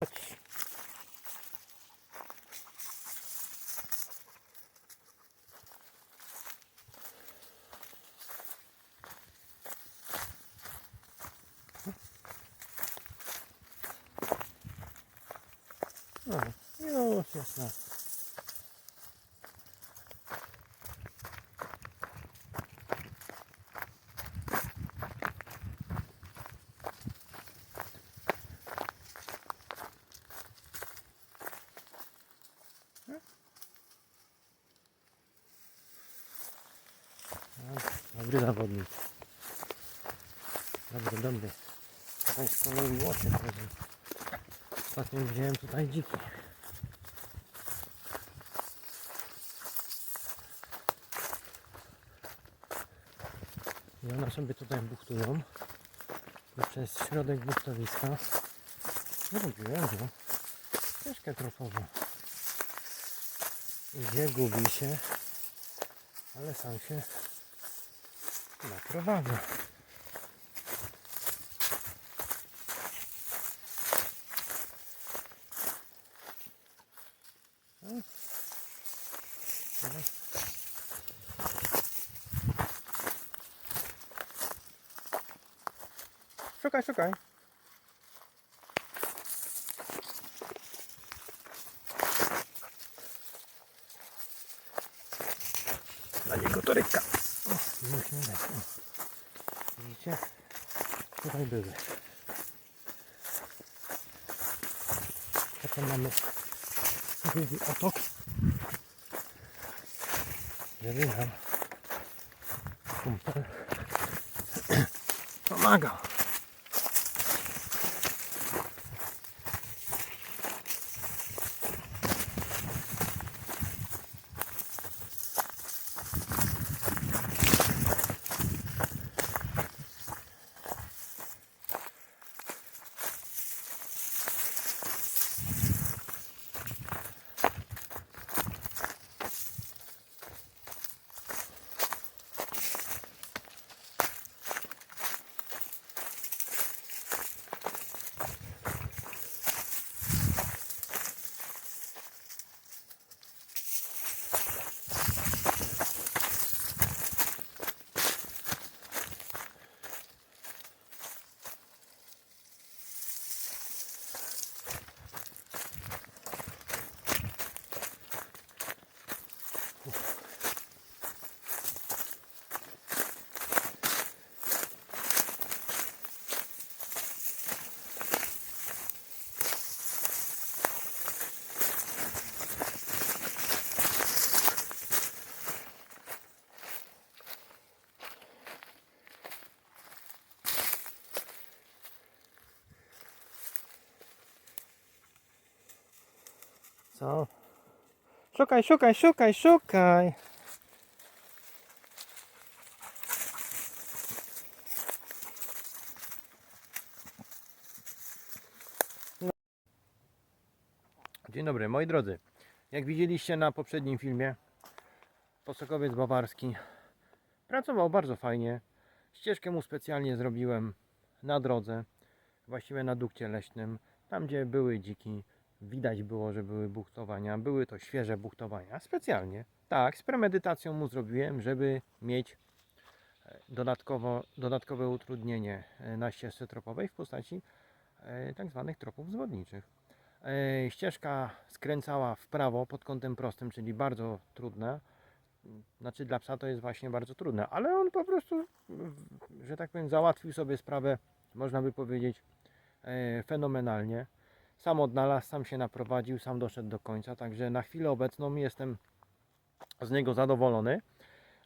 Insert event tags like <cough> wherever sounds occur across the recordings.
No, już jest Dobry zawodnik. Dobry, dobry. Państwowy młotek. Ostatnio widziałem tutaj dziki. I one sobie tutaj buchtują. I przez środek buchtowiska. Nie lubiłem go. Ścieżkę tropową. Gdzie gubi się, ale sam się naprowadza. Szukaj, szukaj. Dla niego musimy dać. O. Widzicie? Tutaj były. Potem mamy drugi otok. Żeby nam kumpel <clears throat> pomagał. Co? Szukaj, szukaj, szukaj, szukaj. Dzień dobry, moi drodzy. Jak widzieliście na poprzednim filmie, posokowiec bawarski pracował bardzo fajnie. Ścieżkę mu specjalnie zrobiłem na drodze, właściwie na dukcie leśnym, tam gdzie były dziki. Widać było, że były buchtowania. Były to świeże buchtowania. Specjalnie. Tak, z premedytacją mu zrobiłem, żeby mieć e, dodatkowo, dodatkowe utrudnienie e, na ścieżce tropowej w postaci e, tak zwanych tropów zwodniczych. Ścieżka skręcała w prawo pod kątem prostym, czyli bardzo trudne. Znaczy dla psa to jest właśnie bardzo trudne, ale on po prostu, że tak powiem, załatwił sobie sprawę, można by powiedzieć, fenomenalnie sam odnalazł, sam się naprowadził, sam doszedł do końca, także na chwilę obecną jestem z niego zadowolony,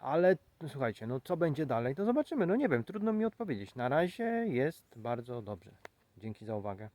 ale no, słuchajcie, no co będzie dalej, to zobaczymy, no nie wiem, trudno mi odpowiedzieć. Na razie jest bardzo dobrze. Dzięki za uwagę.